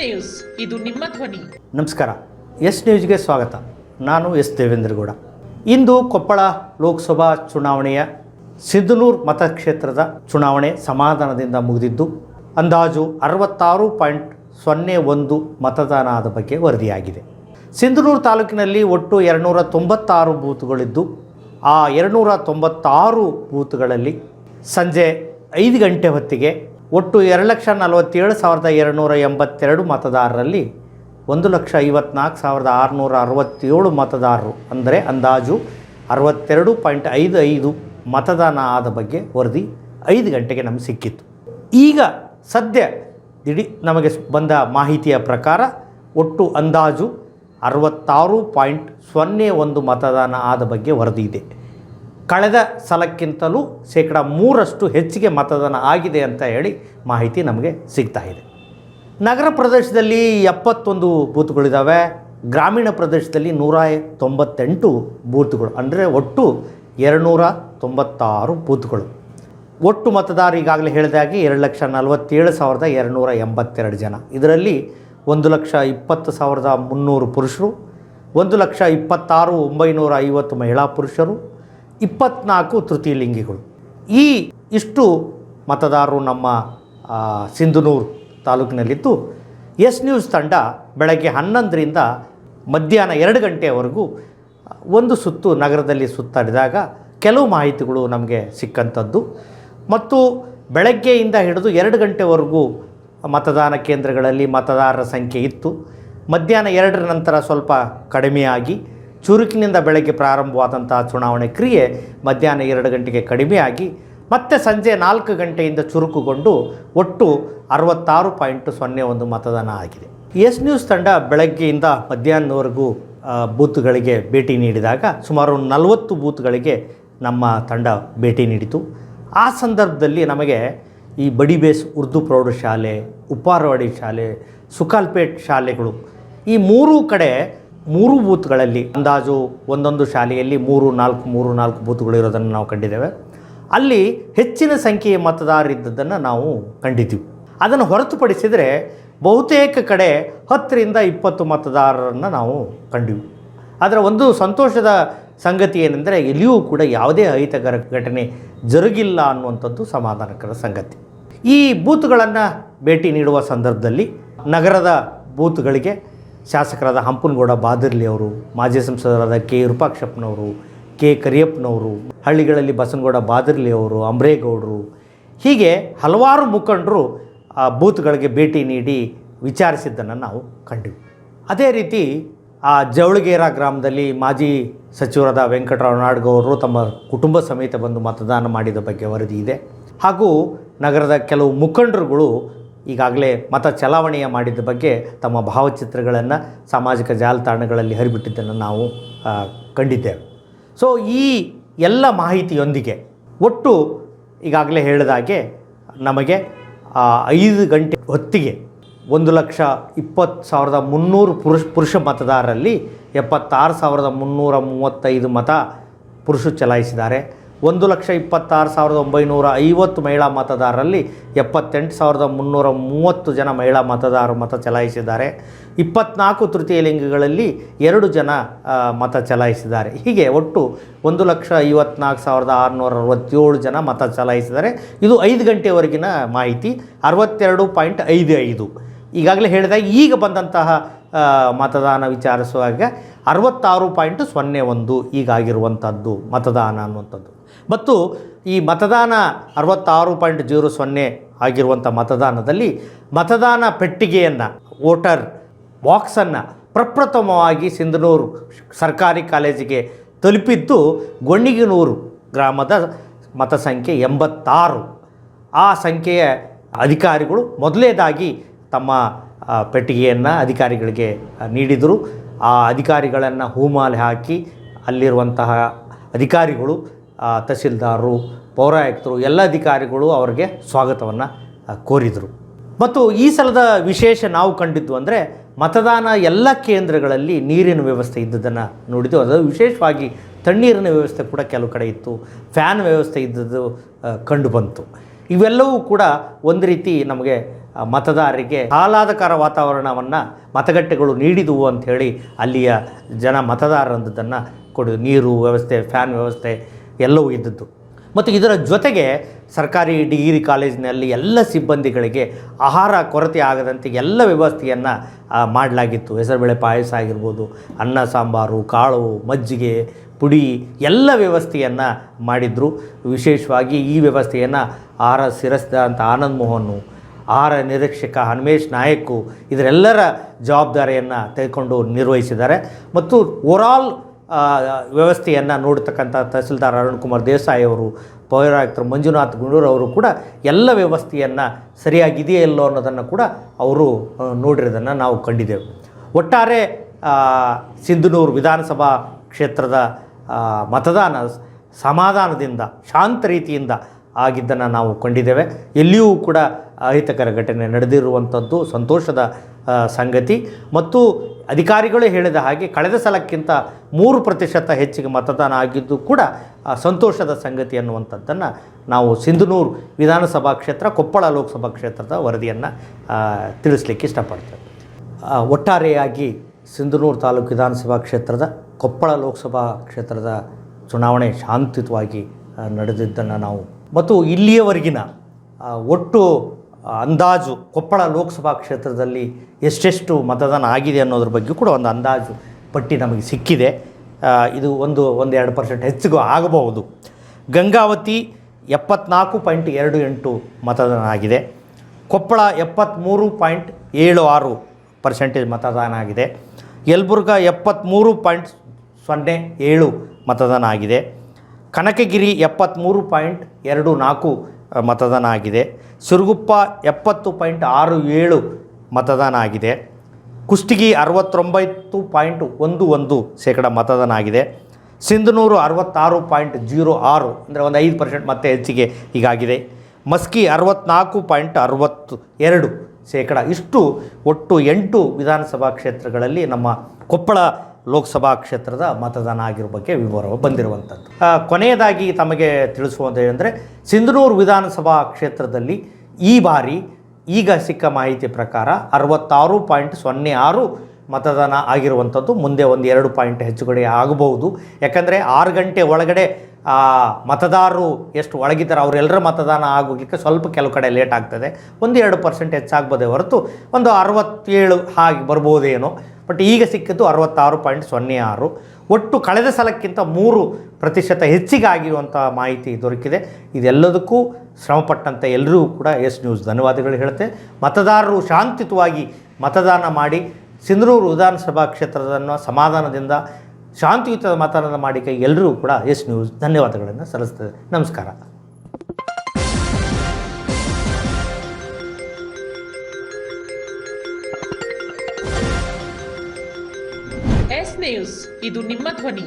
News. ಇದು ನಿಮ್ಮ ಧ್ವನಿ. ನಮಸ್ಕಾರ. ಎಸ್ ನ್ಯೂಸ್ಗೆ ಸ್ವಾಗತ. ನಾನು ಎಸ್ ದೇವೇಂದ್ರಗೌಡ. ಇಂದು ಕೊಪ್ಪಳ ಲೋಕಸಭಾ ಚುನಾವಣೆಯ ಸಿದ್ದನೂರು ಮತಕ್ಷೇತ್ರದ ಚುನಾವಣೆ ಸಮಾಧಾನದಿಂದ ಮುಗಿದಿದ್ದು, ಅಂದಾಜು ಅರವತ್ತಾರು ಪಾಯಿಂಟ್ ಸೊನ್ನೆ ಒಂದು ಮತದಾನ ಆದ ಬಗ್ಗೆ ವರದಿಯಾಗಿದೆ. ಸಿಂಧನೂರು ತಾಲೂಕಿನಲ್ಲಿ ಒಟ್ಟು ಎರಡುನೂರ ತೊಂಬತ್ತಾರು ಬೂತ್ಗಳಿದ್ದು, ಆ ಎರಡುನೂರ ತೊಂಬತ್ತಾರು ಬೂತ್ಗಳಲ್ಲಿ ಸಂಜೆ ಐದು ಗಂಟೆ ಹೊತ್ತಿಗೆ ಒಟ್ಟು ಎರಡು ಲಕ್ಷ ನಲವತ್ತೇಳು ಸಾವಿರದ ಎರಡುನೂರ ಎಂಬತ್ತೆರಡು ಮತದಾರರಲ್ಲಿ ಒಂದು ಲಕ್ಷ ಐವತ್ನಾಲ್ಕು ಸಾವಿರದ ಆರುನೂರ ಅರವತ್ತೇಳು ಮತದಾರರು, ಅಂದರೆ ಅಂದಾಜು ಅರವತ್ತೆರಡು ಪಾಯಿಂಟ್ ಐದು ಐದು ಮತದಾನ ಆದ ಬಗ್ಗೆ ವರದಿ ಐದು ಗಂಟೆಗೆ ನಮಗೆ ಸಿಕ್ಕಿತ್ತು. ಈಗ ಸದ್ಯ ದಿಢಿ ನಮಗೆ ಬಂದ ಮಾಹಿತಿಯ ಪ್ರಕಾರ ಒಟ್ಟು ಅಂದಾಜು ಅರವತ್ತಾರು ಪಾಯಿಂಟ್ ಸೊನ್ನೆ ಒಂದು ಮತದಾನ ಆದ ಬಗ್ಗೆ ವರದಿ ಇದೆ. ಕಳೆದ ಸಲಕ್ಕಿಂತಲೂ ಶೇಕಡ ಮೂರಷ್ಟು ಹೆಚ್ಚಿಗೆ ಮತದಾನ ಆಗಿದೆ ಅಂತ ಹೇಳಿ ಮಾಹಿತಿ ನಮಗೆ ಸಿಗ್ತಾ ಇದೆ. ನಗರ ಪ್ರದೇಶದಲ್ಲಿ ಎಪ್ಪತ್ತೊಂದು ಬೂತ್ಗಳಿದ್ದಾವೆ ಗ್ರಾಮೀಣ ಪ್ರದೇಶದಲ್ಲಿ ನೂರ ತೊಂಬತ್ತೆಂಟು ಬೂತ್ಗಳು, ಅಂದರೆ ಒಟ್ಟು ಎರಡುನೂರ ತೊಂಬತ್ತಾರು ಬೂತ್ಗಳು. ಒಟ್ಟು ಮತದಾರ ಈಗಾಗಲೇ ಹೇಳಿದಾಗಿ ಎರಡು ಲಕ್ಷ ನಲವತ್ತೇಳು ಸಾವಿರದ ಎರಡುನೂರ ಎಂಬತ್ತೆರಡು ಜನ. ಇದರಲ್ಲಿ ಒಂದು ಲಕ್ಷ ಇಪ್ಪತ್ತು ಸಾವಿರದ ಮುನ್ನೂರು ಪುರುಷರು, ಒಂದು ಲಕ್ಷ ಇಪ್ಪತ್ತಾರು ಒಂಬೈನೂರ ಐವತ್ತು ಮಹಿಳಾ ಪುರುಷರು ಇಪ್ಪತ್ನಾಲ್ಕು ತೃತೀಯ ಲಿಂಗಿಗಳು ಈ ಇಷ್ಟು ಮತದಾರರು ನಮ್ಮ ಸಿಂಧನೂರು ತಾಲೂಕಿನಲ್ಲಿದ್ದು, ಎಸ್ ನ್ಯೂಸ್ ತಂಡ ಬೆಳಗ್ಗೆ ಹನ್ನೊಂದರಿಂದ ಮಧ್ಯಾಹ್ನ ಎರಡು ಗಂಟೆಯವರೆಗೂ ಒಂದು ಸುತ್ತು ನಗರದಲ್ಲಿ ಸುತ್ತಾಡಿದಾಗ ಕೆಲವು ಮಾಹಿತಿಗಳು ನಮಗೆ ಸಿಕ್ಕಂಥದ್ದು. ಮತ್ತು ಬೆಳಗ್ಗೆಯಿಂದ ಹಿಡಿದು ಎರಡು ಗಂಟೆವರೆಗೂ ಮತದಾನ ಕೇಂದ್ರಗಳಲ್ಲಿ ಮತದಾರರ ಸಂಖ್ಯೆ ಇತ್ತು. ಮಧ್ಯಾಹ್ನ ಎರಡರ ನಂತರ ಸ್ವಲ್ಪ ಕಡಿಮೆಯಾಗಿ ಚುರುಕಿನಿಂದ ಬೆಳಗ್ಗೆ ಪ್ರಾರಂಭವಾದಂತಹ ಚುನಾವಣೆ ಕ್ರಿಯೆ ಮಧ್ಯಾಹ್ನ ಎರಡು ಗಂಟೆಗೆ ಕಡಿಮೆಯಾಗಿ ಮತ್ತೆ ಸಂಜೆ ನಾಲ್ಕು ಗಂಟೆಯಿಂದ ಚುರುಕುಗೊಂಡು ಒಟ್ಟು ಅರವತ್ತಾರು ಪಾಯಿಂಟ್ ಸೊನ್ನೆ ಒಂದು ಮತದಾನ ಆಗಿದೆ. ಎಸ್ ನ್ಯೂಸ್ ತಂಡ ಬೆಳಗ್ಗೆಯಿಂದ ಮಧ್ಯಾಹ್ನದವರೆಗೂ ಬೂತ್ಗಳಿಗೆ ಭೇಟಿ ನೀಡಿದಾಗ ಸುಮಾರು ನಲವತ್ತು ಬೂತ್ಗಳಿಗೆ ನಮ್ಮ ತಂಡ ಭೇಟಿ ನೀಡಿತು. ಆ ಸಂದರ್ಭದಲ್ಲಿ ನಮಗೆ ಈ ಬಡಿಬೇಸ್ ಉರ್ದು ಪ್ರೌಢಶಾಲೆ, ಉಪ್ಪಾರವಾಡಿ ಶಾಲೆ ಸುಖಾಲ್ಪೇಟ್ ಶಾಲೆಗಳು ಈ ಮೂರೂ ಕಡೆ ಮೂರು ಬೂತ್ಗಳಲ್ಲಿ ಅಂದಾಜು ಒಂದೊಂದು ಶಾಲೆಯಲ್ಲಿ ಮೂರು, ನಾಲ್ಕು ಮೂರು, ನಾಲ್ಕು ಬೂತ್ಗಳು ಇರೋದನ್ನು ನಾವು ಕಂಡಿದ್ದೇವೆ. ಅಲ್ಲಿ ಹೆಚ್ಚಿನ ಸಂಖ್ಯೆಯ ಮತದಾರರಿದ್ದದನ್ನು ನಾವು ಕಂಡಿದ್ದೀವಿ. ಅದನ್ನು ಹೊರತುಪಡಿಸಿದರೆ ಬಹುತೇಕ ಕಡೆ ಹತ್ತರಿಂದ ಇಪ್ಪತ್ತು ಮತದಾರರನ್ನು ನಾವು ಕಂಡಿವಿ. ಅದರ ಒಂದು ಸಂತೋಷದ ಸಂಗತಿ ಏನೆಂದರೆ ಎಲ್ಲಿಯೂ ಕೂಡ ಯಾವುದೇ ಅಹಿತಕರ ಘಟನೆ ಜರುಗಿಲ್ಲ ಅನ್ನುವಂಥದ್ದು ಸಮಾಧಾನಕರ ಸಂಗತಿ. ಈ ಬೂತ್ಗಳನ್ನು ಭೇಟಿ ನೀಡುವ ಸಂದರ್ಭದಲ್ಲಿ ನಗರದ ಬೂತ್ಗಳಿಗೆ ಶಾಸಕರಾದ ಹಂಪನಗೌಡ ಬಾದಿರ್ಲಿ ಅವರು, ಮಾಜಿ ಸಂಸದರಾದ ಕೆ ವಿರೂಪಾಕ್ಷಪ್ಪನವರು ಕೆ ಕರಿಯಪ್ಪನವರು, ಹಳ್ಳಿಗಳಲ್ಲಿ ಬಸನಗೌಡ ಬಾದಿರ್ಲಿ ಅವರು, ಅಂಬ್ರೇಗೌಡರು, ಹೀಗೆ ಹಲವಾರು ಮುಖಂಡರು ಆ ಬೂತ್ಗಳಿಗೆ ಭೇಟಿ ನೀಡಿ ವಿಚಾರಿಸಿದ್ದನ್ನು ನಾವು ಕಂಡಿವಿ. ಅದೇ ರೀತಿ ಆ ಜವಳಗೇರ ಗ್ರಾಮದಲ್ಲಿ ಮಾಜಿ ಸಚಿವರಾದ ವೆಂಕಟರಾವ್ ನಾಡ್ಗೌಡರು ತಮ್ಮ ಕುಟುಂಬ ಸಮೇತ ಬಂದು ಮತದಾನ ಮಾಡಿದ ಬಗ್ಗೆ ವರದಿ ಇದೆ. ಹಾಗೂ ನಗರದ ಕೆಲವು ಮುಖಂಡರುಗಳು ಈಗಾಗಲೇ ಮತ ಚಲಾವಣೆಯ ಮಾಡಿದ ಬಗ್ಗೆ ತಮ್ಮ ಭಾವಚಿತ್ರಗಳನ್ನು ಸಾಮಾಜಿಕ ಜಾಲತಾಣಗಳಲ್ಲಿ ಹರಿಬಿಟ್ಟಿದ್ದನ್ನು ನಾವು ಕಂಡಿದ್ದೇವೆ. ಸೊ ಈ ಎಲ್ಲ ಮಾಹಿತಿಯೊಂದಿಗೆ ಒಟ್ಟು ಈಗಾಗಲೇ ಹೇಳಿದಾಗೆ ನಮಗೆ ಐದು ಗಂಟೆ ಹೊತ್ತಿಗೆ ಒಂದು ಲಕ್ಷ ಇಪ್ಪತ್ತು ಸಾವಿರದ ಮುನ್ನೂರು ಪುರುಷ ಪುರುಷ ಮತದಾರರಲ್ಲಿ ಎಪ್ಪತ್ತಾರು ಸಾವಿರದ ಮುನ್ನೂರ ಮೂವತ್ತೈದು ಮತ ಪುರುಷರು ಚಲಾಯಿಸಿದ್ದಾರೆ. ಒಂದು ಲಕ್ಷ ಇಪ್ಪತ್ತಾರು ಸಾವಿರದ ಒಂಬೈನೂರ ಐವತ್ತು ಮಹಿಳಾ ಮತದಾರರಲ್ಲಿ ಎಪ್ಪತ್ತೆಂಟು ಸಾವಿರದ ಮುನ್ನೂರ ಮೂವತ್ತು ಜನ ಮಹಿಳಾ ಮತದಾರರು ಮತ ಚಲಾಯಿಸಿದ್ದಾರೆ. ಇಪ್ಪತ್ನಾಲ್ಕು ತೃತೀಯ ಲಿಂಗಗಳಲ್ಲಿ ಎರಡು ಜನ ಮತ ಚಲಾಯಿಸಿದ್ದಾರೆ. ಹೀಗೆ ಒಟ್ಟು ಒಂದು ಲಕ್ಷ ಐವತ್ನಾಲ್ಕು ಸಾವಿರದ ಆರುನೂರ ಅರವತ್ತೇಳು ಜನ ಮತ ಚಲಾಯಿಸಿದ್ದಾರೆ. ಇದು ಐದು ಗಂಟೆವರೆಗಿನ ಮಾಹಿತಿ, ಅರವತ್ತೆರಡು ಪಾಯಿಂಟ್ ಐದು ಐದು. ಈಗಾಗಲೇ ಹೇಳಿದಾಗ ಈಗ ಬಂದಂತಹ ಮತದಾನ ವಿಚಾರಿಸುವಾಗ ಅರವತ್ತಾರು ಪಾಯಿಂಟ್ ಸೊನ್ನೆ ಒಂದು ಈಗಾಗಿರುವಂಥದ್ದು ಮತದಾನ ಅನ್ನುವಂಥದ್ದು. ಮತ್ತು ಈ ಮತದಾನ ಅರವತ್ತಾರು ಪಾಯಿಂಟ್ ಜೀರೋ ಸೊನ್ನೆ ಆಗಿರುವಂಥ ಮತದಾನದಲ್ಲಿ ಮತದಾನ ಪೆಟ್ಟಿಗೆಯನ್ನು, ವೋಟರ್ ಬಾಕ್ಸನ್ನು ಪ್ರಪ್ರಥಮವಾಗಿ ಸಿಂಧನೂರು ಸರ್ಕಾರಿ ಕಾಲೇಜಿಗೆ ತಲುಪಿದ್ದು ಗೊಣ್ಣಿಗಿನೂರು ಗ್ರಾಮದ ಮತ ಸಂಖ್ಯೆ ಎಂಬತ್ತಾರು. ಆ ಸಂಖ್ಯೆಯ ಅಧಿಕಾರಿಗಳು ಮೊದಲೇದಾಗಿ ತಮ್ಮ ಪೆಟ್ಟಿಗೆಯನ್ನು ಅಧಿಕಾರಿಗಳಿಗೆ ನೀಡಿದರು. ಆ ಅಧಿಕಾರಿಗಳನ್ನು ಹೂಮಾಲೆ ಹಾಕಿ ಅಲ್ಲಿರುವಂತಹ ಅಧಿಕಾರಿಗಳು ತಹಸೀಲ್ದಾರರು, ಪೌರಾಯುಕ್ತರು, ಎಲ್ಲ ಅಧಿಕಾರಿಗಳು ಅವರಿಗೆ ಸ್ವಾಗತವನ್ನು ಕೋರಿದರು. ಮತ್ತು ಈ ಸಲದ ವಿಶೇಷ ನಾವು ಕಂಡಿದ್ದು ಅಂದರೆ ಮತದಾನ ಎಲ್ಲ ಕೇಂದ್ರಗಳಲ್ಲಿ ನೀರಿನ ವ್ಯವಸ್ಥೆ ಇದ್ದದನ್ನು ನೋಡಿದ್ದು. ಅದು ವಿಶೇಷವಾಗಿ ತಣ್ಣೀರಿನ ವ್ಯವಸ್ಥೆ ಕೂಡ ಕೆಲವು ಕಡೆ ಇತ್ತು. ಫ್ಯಾನ್ ವ್ಯವಸ್ಥೆ ಇದ್ದದ್ದು ಕಂಡುಬಂತು. ಕಂಡು ಬಂತು ಇವೆಲ್ಲವೂ ಕೂಡ ಒಂದು ರೀತಿ ನಮಗೆ ಮತದಾರರಿಗೆ ಆಹ್ಲಾದಕರ ವಾತಾವರಣವನ್ನು ಮತಗಟ್ಟೆಗಳು ನೀಡಿದುವು ಅಂಥೇಳಿ ಅಲ್ಲಿಯ ಜನ ಮತದಾರರಂದದನ್ನು ಕೊಡು ನೀರು ವ್ಯವಸ್ಥೆ, ಫ್ಯಾನ್ ವ್ಯವಸ್ಥೆ ಎಲ್ಲವೂ ಇದ್ದದ್ದು. ಮತ್ತು ಇದರ ಜೊತೆಗೆ ಸರ್ಕಾರಿ ಡಿಗ್ರಿ ಕಾಲೇಜಿನಲ್ಲಿ ಎಲ್ಲ ಸಿಬ್ಬಂದಿಗಳಿಗೆ ಆಹಾರ ಕೊರತೆ ಆಗದಂತೆ ಎಲ್ಲ ವ್ಯವಸ್ಥೆಯನ್ನು ಮಾಡಲಾಗಿತ್ತು. ಹೆಸರುಬೇಳೆ ಪಾಯಸ ಆಗಿರ್ಬೋದು, ಅನ್ನ, ಸಾಂಬಾರು, ಕಾಳು, ಮಜ್ಜಿಗೆ, ಪುಡಿ ಎಲ್ಲ ವ್ಯವಸ್ಥೆಯನ್ನು ಮಾಡಿದರು. ವಿಶೇಷವಾಗಿ ಈ ವ್ಯವಸ್ಥೆಯನ್ನು ಆಹಾರ ಸಿರಸಿದಂಥ ಆನಂದ್ ಮೋಹನ್ ಆಹಾರ ನಿರೀಕ್ಷಕ ಹನುಮೇಶ್ ನಾಯಕು ಇದರೆಲ್ಲರ ಜವಾಬ್ದಾರಿಯನ್ನು ತೆಗೆದುಕೊಂಡು ನಿರ್ವಹಿಸಿದ್ದಾರೆ. ಮತ್ತು ಓವರಾಲ್ ವ್ಯವಸ್ಥೆಯನ್ನು ನೋಡ್ತಕ್ಕಂಥ ತಹಸೀಲ್ದಾರ್ ಅರುಣ್ ಕುಮಾರ್ ದೇಸಾಯಿ ಅವರು, ಪೌರಾಯುಕ್ತರು ಮಂಜುನಾಥ್ ಗುಂಡೂರು ಅವರು ಕೂಡ ಎಲ್ಲ ವ್ಯವಸ್ಥೆಯನ್ನು ಸರಿಯಾಗಿದೆಯೇ ಇಲ್ಲೋ ಅನ್ನೋದನ್ನು ಕೂಡ ಅವರು ನೋಡಿರೋದನ್ನು ನಾವು ಕಂಡಿದ್ದೇವೆ. ಒಟ್ಟಾರೆ ಸಿಂಧನೂರು ವಿಧಾನಸಭಾ ಕ್ಷೇತ್ರದ ಮತದಾನ ಸಮಾಧಾನದಿಂದ, ಶಾಂತ ರೀತಿಯಿಂದ ಆಗಿದ್ದನ್ನು ನಾವು ಕಂಡಿದ್ದೇವೆ. ಎಲ್ಲಿಯೂ ಕೂಡ ಅಹಿತಕರ ಘಟನೆ ನಡೆದಿರುವಂಥದ್ದು ಸಂತೋಷದ ಸಂಗತಿ. ಮತ್ತು ಅಧಿಕಾರಿಗಳು ಹೇಳಿದ ಹಾಗೆ ಕಳೆದ ಸಲಕ್ಕಿಂತ ಮೂರು ಪ್ರತಿಶತ ಹೆಚ್ಚಿಗೆ ಮತದಾನ ಆಗಿದ್ದು ಕೂಡ ಸಂತೋಷದ ಸಂಗತಿ ಅನ್ನುವಂಥದ್ದನ್ನು ನಾವು ಸಿಂಧನೂರು ವಿಧಾನಸಭಾ ಕ್ಷೇತ್ರ, ಕೊಪ್ಪಳ ಲೋಕಸಭಾ ಕ್ಷೇತ್ರದ ವರದಿಯನ್ನು ತಿಳಿಸ್ಲಿಕ್ಕೆ ಇಷ್ಟಪಡ್ತೇವೆ. ಒಟ್ಟಾರೆಯಾಗಿ ಸಿಂಧನೂರು ತಾಲೂಕು ವಿಧಾನಸಭಾ ಕ್ಷೇತ್ರದ, ಕೊಪ್ಪಳ ಲೋಕಸಭಾ ಕ್ಷೇತ್ರದ ಚುನಾವಣೆ ಶಾಂತಿಯುತವಾಗಿ ನಡೆದಿದ್ದನ್ನು ನಾವು, ಮತ್ತು ಇಲ್ಲಿಯವರೆಗಿನ ಒಟ್ಟು ಅಂದಾಜು ಕೊಪ್ಪಳ ಲೋಕಸಭಾ ಕ್ಷೇತ್ರದಲ್ಲಿ ಎಷ್ಟೆಷ್ಟು ಮತದಾನ ಆಗಿದೆ ಅನ್ನೋದ್ರ ಬಗ್ಗೆ ಕೂಡ ಒಂದು ಅಂದಾಜು ಪಟ್ಟಿ ನಮಗೆ ಸಿಕ್ಕಿದೆ. ಇದು ಒಂದು ಒಂದು ಎರಡು ಪರ್ಸೆಂಟ್ ಹೆಚ್ಚಿಗೂ ಆಗಬಹುದು. ಗಂಗಾವತಿ ಎಪ್ಪತ್ನಾಲ್ಕು ಪಾಯಿಂಟ್ ಎರಡು ಎಂಟು ಮತದಾನ ಆಗಿದೆ. ಕೊಪ್ಪಳ ಎಪ್ಪತ್ತ್ಮೂರು ಪಾಯಿಂಟ್ ಏಳು ಆರು ಪರ್ಸೆಂಟೇಜ್ ಮತದಾನ ಆಗಿದೆ. ಯಲಬುರ್ಗ ಎಪ್ಪತ್ತ್ಮೂರು ಪಾಯಿಂಟ್ ಸೊನ್ನೆ ಏಳು ಮತದಾನ ಆಗಿದೆ. ಕನಕಗಿರಿ ಎಪ್ಪತ್ತ್ಮೂರು ಪಾಯಿಂಟ್ ಎರಡು ನಾಲ್ಕು ಮತದಾನ ಆಗಿದೆ. ಸಿರುಗುಪ್ಪ ಎಪ್ಪತ್ತು ಪಾಯಿಂಟ್ ಆರು ಏಳು ಮತದಾನ ಆಗಿದೆ ಕುಷ್ಟಗಿ ಅರವತ್ತೊಂಬತ್ತು ಪಾಯಿಂಟ್ ಒಂದು ಒಂದು ಶೇಕಡ ಮತದಾನ ಆಗಿದೆ ಸಿಂಧನೂರು ಅರವತ್ತಾರು ಪಾಯಿಂಟ್ ಜೀರೋ ಆರು ಅಂದರೆ ಒಂದು ಐದು ಪರ್ಸೆಂಟ್ ಮತ್ತೆ ಹೆಚ್ಚಿಗೆ ಹೀಗಾಗಿದೆ. ಮಸ್ಕಿ ಅರವತ್ನಾಲ್ಕು ಪಾಯಿಂಟ್ ಅರವತ್ತು ಎರಡು ಶೇಕಡ. ಇಷ್ಟು ಒಟ್ಟು ಎಂಟು ವಿಧಾನಸಭಾ ಕ್ಷೇತ್ರಗಳಲ್ಲಿ ನಮ್ಮ ಕೊಪ್ಪಳ ಲೋಕಸಭಾ ಕ್ಷೇತ್ರದ ಮತದಾನ ಆಗಿರೋ ಬಗ್ಗೆ ವಿವರ ಬಂದಿರುವಂಥದ್ದು. ಕೊನೆಯದಾಗಿ ತಮಗೆ ತಿಳಿಸುವಂತ ಏನಂದರೆ, ಸಿಂಧನೂರು ವಿಧಾನಸಭಾ ಕ್ಷೇತ್ರದಲ್ಲಿ ಈ ಬಾರಿ ಈಗ ಸಿಕ್ಕ ಮಾಹಿತಿ ಪ್ರಕಾರ ಅರವತ್ತಾರು ಪಾಯಿಂಟ್ ಸೊನ್ನೆ ಆರು ಮತದಾನ ಆಗಿರುವಂಥದ್ದು. ಮುಂದೆ ಒಂದು ಎರಡು ಪಾಯಿಂಟ್ ಹೆಚ್ಚುಗಡೆ ಆಗಬಹುದು. ಯಾಕಂದರೆ ಆರು ಗಂಟೆ ಒಳಗಡೆ ಮತದಾರರು ಎಷ್ಟು ಒಳಗಿದ್ದಾರೆ, ಅವರೆಲ್ಲರ ಮತದಾನ ಆಗೋಗ್ಲಿಕ್ಕೆ ಸ್ವಲ್ಪ ಕೆಲವು ಕಡೆ ಲೇಟ್ ಆಗ್ತದೆ. ಒಂದು ಎರಡು ಪರ್ಸೆಂಟ್ ಹೆಚ್ಚಾಗ್ಬೋದೇ ಹೊರತು ಒಂದು ಅರವತ್ತೇಳು ಹಾಗೆ ಬರ್ಬೋದೇನೋ. ಬಟ್ ಈಗ ಸಿಕ್ಕಿದ್ದು ಅರವತ್ತಾರು ಪಾಯಿಂಟ್ ಸೊನ್ನೆ ಆರು. ಒಟ್ಟು ಕಳೆದ ಸಲಕ್ಕಿಂತ ಮೂರು ಪ್ರತಿಶತ ಹೆಚ್ಚಿಗೆ ಆಗಿರುವಂಥ ಮಾಹಿತಿ ದೊರಕಿದೆ. ಇದೆಲ್ಲದಕ್ಕೂ ಶ್ರಮಪಟ್ಟಂಥ ಎಲ್ಲರೂ ಕೂಡ ಎಸ್ ನ್ಯೂಸ್ ಧನ್ಯವಾದಗಳು ಹೇಳುತ್ತೆ ಮತದಾರರು ಶಾಂತಿಯುತವಾಗಿ ಮತದಾನ ಮಾಡಿ ಸಿಂಧನೂರು ವಿಧಾನಸಭಾ ಕ್ಷೇತ್ರದನ್ನು ಸಮಾಧಾನದಿಂದ ಶಾಂತಿಯುತ ಮತದಾನ ಮಾಡಿಕೆ ಎಲ್ಲರೂ ಕೂಡ ಎಸ್ ನ್ಯೂಸ್ ಧನ್ಯವಾದಗಳನ್ನು ಸಲ್ಲಿಸ್ತದೆ. ನಮಸ್ಕಾರ. ನ್ಯೂಸ್ ಇದು ನಿಮ್ಮ ಧ್ವನಿ